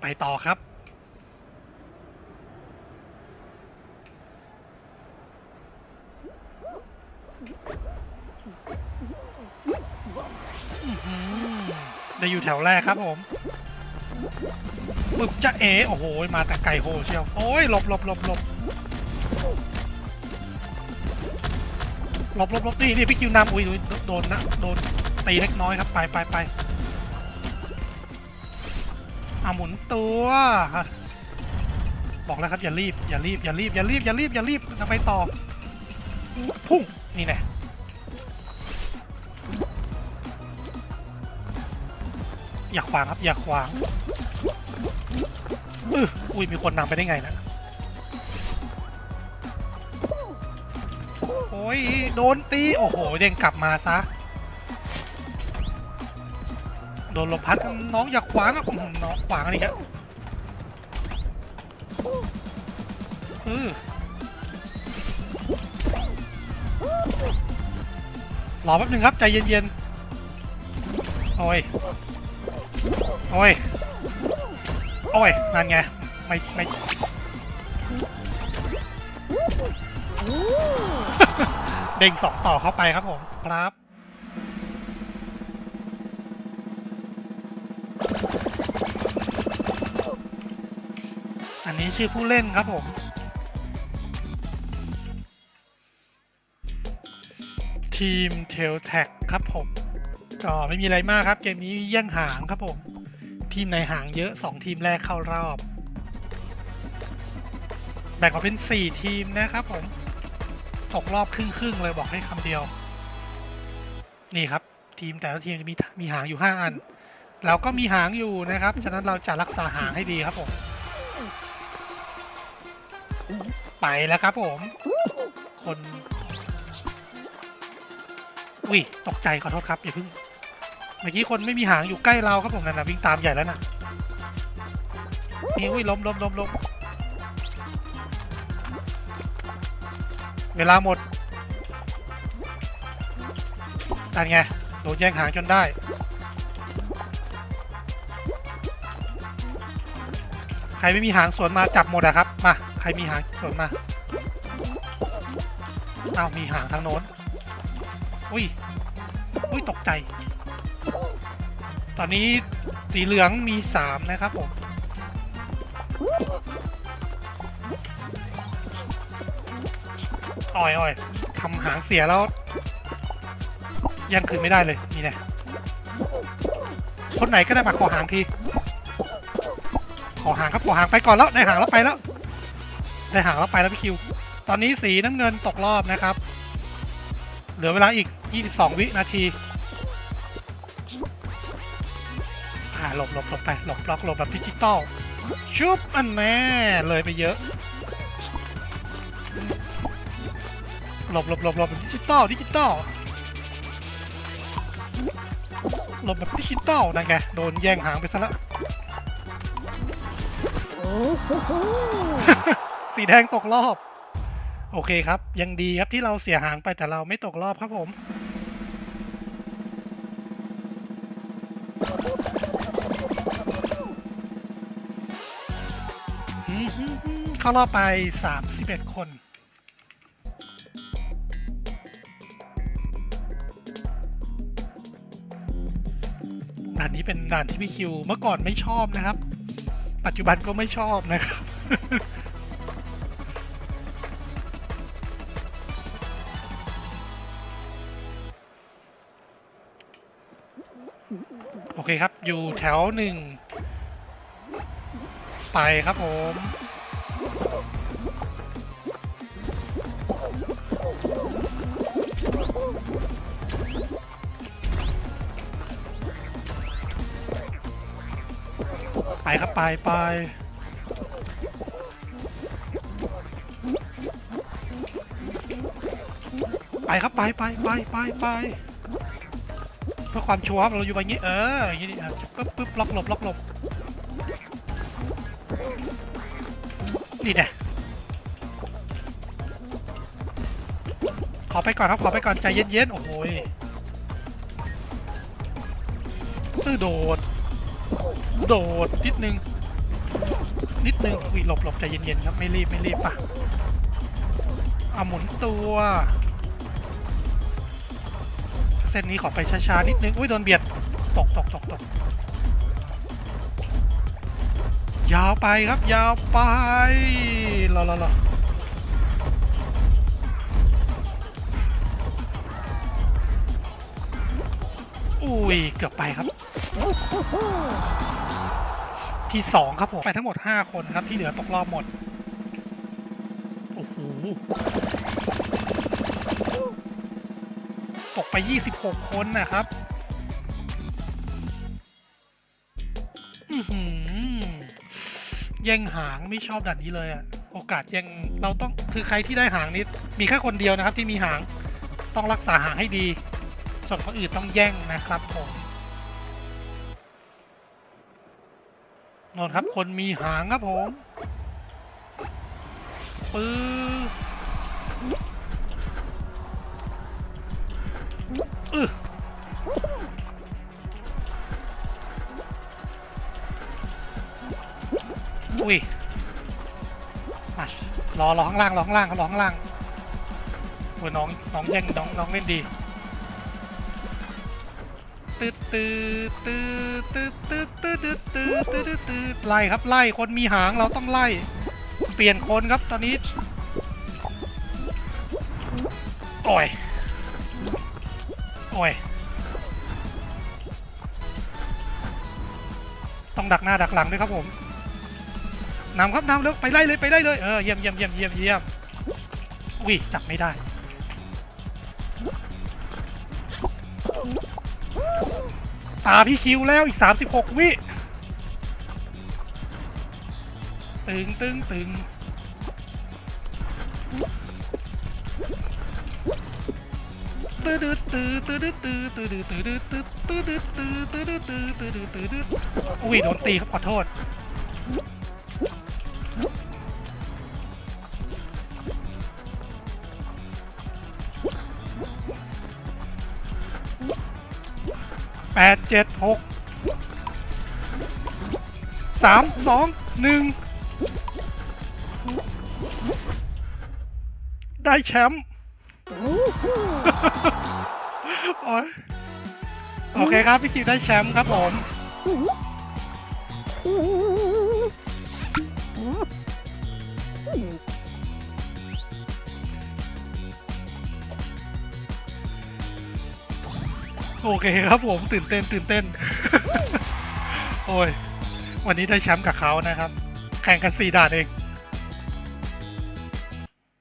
ไปต่อครับอื้อหือได้อยู่แถวแรกครับผมปึ๊บจะเอ โอ้โห มาแต่ไก่โหเชียว โอ้ยหลบหลบหลบหลบ ลบลบลบนี่นี่พี่คิวนำอุ้ยอุ๊ยโดนนะโดนตีเล็กน้อยครับไปไปไปเอาหมุนตัวบอกแล้วครับอย่ารีบอย่ารีบอย่ารีบอย่ารีบอย่ารีบอย่ารีบจะไปต่อพุ่งนี่แน่อย่าขวางครับอย่าขวางอุ้ยมีคนนำไปได้ไงนะ ยโดนตีโอ้โหเด้งกลับมาซะโดนลมพัดน้องอย่าขวางอะน้องขวางอะไรเงี้ยเออรอแป๊บหนึ่งครับ ใจเย็นๆ โอ้ย โอ้ย โอ้ยนั่นไง ไม่ ไม่ เด้งสองต่อเข้าไปครับผมครับอันนี้ชื่อผู้เล่นครับผม ทีมเทลแท็กครับผมก็ไม่มีอะไรมากครับ เกมนี้แย่งหางครับผม ทีมในหางเยอะ 2 ทีมแรกเข้ารอบ แบ่งออกเป็น 4 ทีมนะครับผม ตกรอบครึ่งๆเลยบอกให้คำเดียว นี่ครับ ทีมแต่ละทีมจะมีมีหางอยู่ 5 อัน เราก็มีหางอยู่นะครับ ฉะนั้นเราจะรักษาหางให้ดีครับผม ไปแล้วครับผม คนอุ้ยตกใจขอโทษครับอย่าเพิ่งเมื่อกี้คนไม่มีหางอยู่ใกล้เราครับผมนั่นนะวิ่งตามใหญ่แล้วนะนี่อุ้ยล้มล้มล้มล้ม เวลาหมดนั่นไงโดนแย่งหางจนได้ ใครไม่มีหางสวนมาจับหมดอะครับ มา ใครมีหางสวนมา อ้าว มีหางทางโน้น อุ้ย อุ้ย ตกใจ ตอนนี้สีเหลืองมีสามนะครับผม อ่อยอ่อยทำหางเสียแล้ว ยังคืนไม่ได้เลย นี่แน่คนไหนก็ได้มาขอหางที ขอหางครับขอหางไปก่อนแล้วได้หางแล้วไปแล้ว ได้หางแล้วไปแล้วพี่คิว ตอนนี้สีน้ำเงินตกรอบนะครับ เหลือเวลาอีก 22 วินาทีอ่าหลบหลบหลบไปหลบล็อกหลบแบบดิจิตอลชุบอันแน่เลยไปเยอะ หลบหลบหลบหลบแบบดิจิตอลดิจิตอลหลบแบบดิจิตอลนั่นไงโดนแย่งหางไปซะแล้วสีแดงตกรอบ โอเคครับ ยังดีครับที่เราเสียหางไปแต่เราไม่ตกรอบครับผมอืมฮึ่มฮึ่มเข้ารอบไป 31 คน ด่านนี้เป็นด่านที่พี่คิวเมื่อก่อนไม่ชอบนะครับ ปัจจุบันก็ไม่ชอบนะครับโอเคครับ อยู่แถวหนึ่ง ไปครับผมไป ครับไปไปไปครับไปไปไปไปไปเพื่อความชัวร์เราอยู่แบบนี้เอออย่างนี้อะปึ๊บปึ๊บล็อกหลบล็อกหลบนี่แน่ขอไปก่อนครับขอไปก่อนใจเย็นๆโอ้โหยเออโดด โดดนิดนึง นิดนึงอุ้ยหลบหลบใจเย็นๆครับไม่รีบไม่รีบป่ะเอาหมุนตัวเส้นนี้ขอไปช้าๆนิดนึงอุ้ยโดนเบียดตกตกตกตกยาวไปครับยาวไปรอรอรออุ้ยเกือบไปครับ ที่สองครับผม ไปทั้งหมด 5 คนครับ ที่เหลือตกรอบหมด โอ้โห ตกไป 26 คนนะครับอือหือแย่งหางไม่ชอบด่านนี้เลยอะโอกาสแย่งเราต้องคือใครที่ได้หางนี้ มีแค่คนเดียวนะครับที่มีหางต้องรักษาหางให้ดี ส่วนคนอื่นต้องแย่งนะครับผม นนครับคนมีหางครับผมปื้ออื้ออุ้ยรอรอข้างล่างรอข้างล่างรอข้างล่างโอ้ยน้องน้องแย่งน้องน้องเล่นดีตืดตืดตืดตืดตืด ตืดตืดตืดตืดตืดตืดไล่ครับไล่คนมีหางเราต้องไล่ เปลี่ยนคนครับตอนนี้โอ้ยโอ้ยต้องดักหน้าดักหลังด้วยครับผมนำครับนำแล้วไปไล่เลยไปไล่เลยเออเยี่ยมเยี่ยมเยี่ยมเยี่ยมเยี่ยมอุ้ยจับไม่ได้ ตาพี่คิวแล้วอีก 36 วิ ตึงตึงตึงตื้อดื้อตื้อตื้อดื้อตื้อตื้อดื้อตื้อดื้อตื้อดื้อตื้อตื้อดื้อตื้อตื้อดื้อตื้อดื้ออุ้ยโดนตีครับขอโทษ ดเจ็ดหกสามสองหนึ่งได้แชมป์โอ้ยโอเคครับ พี่ชิวได้แชมป์ครับผม โอเคครับผมตื่นเต้นตื่นเต้น โอ้ย วันนี้ได้แชมป์กับเขานะครับ แข่งกันสี่ด่านเอง